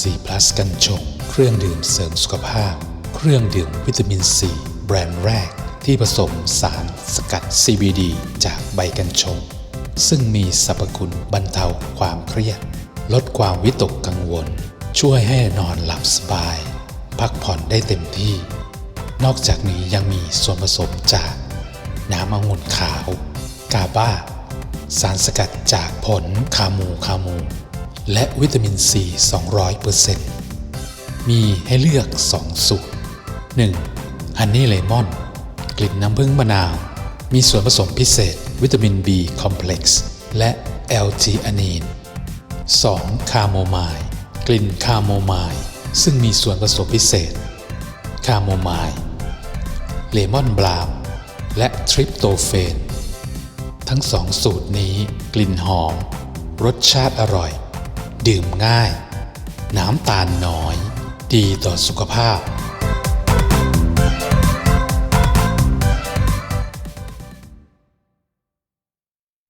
ซีพลัสกันชง เครื่องดื่มเสริมสุขภาพ เครื่องดื่มวิตามินซีแบรนด์แรก ที่ผสมสารสกัด CBD จากใบกัญชง ซึ่งมีสรรพคุณบรรเทาความเครียด ลดความวิตกกังวล ช่วยให้นอนหลับสบาย พักผ่อนได้เต็มที่ นอกจากนี้ยังมีส่วนผสมจาก น้ำองุ่นขาว กาบ้า สารสกัดจากผลคามูคามู และวิตามินซี200%มีให้เลือก 2 สูตร 1. ฮันนี่เลมอน กลิ่นน้ำผึ้งมะนาว มีส่วนผสมพิเศษ วิตามิน B คอมเพล็กซ์และแอลจีอานีน 2. คาโมไมล์กลิ่นคาโมไมล์ซึ่งมีส่วนผสมพิเศษ คาโมไมล์เลมอนบราวน์และทริปโตเฟน ทั้งสองสูตรนี้กลิ่นหอม รสชาติอร่อย ดื่มง่าย น้ำตาลน้อย ดีต่อสุขภาพ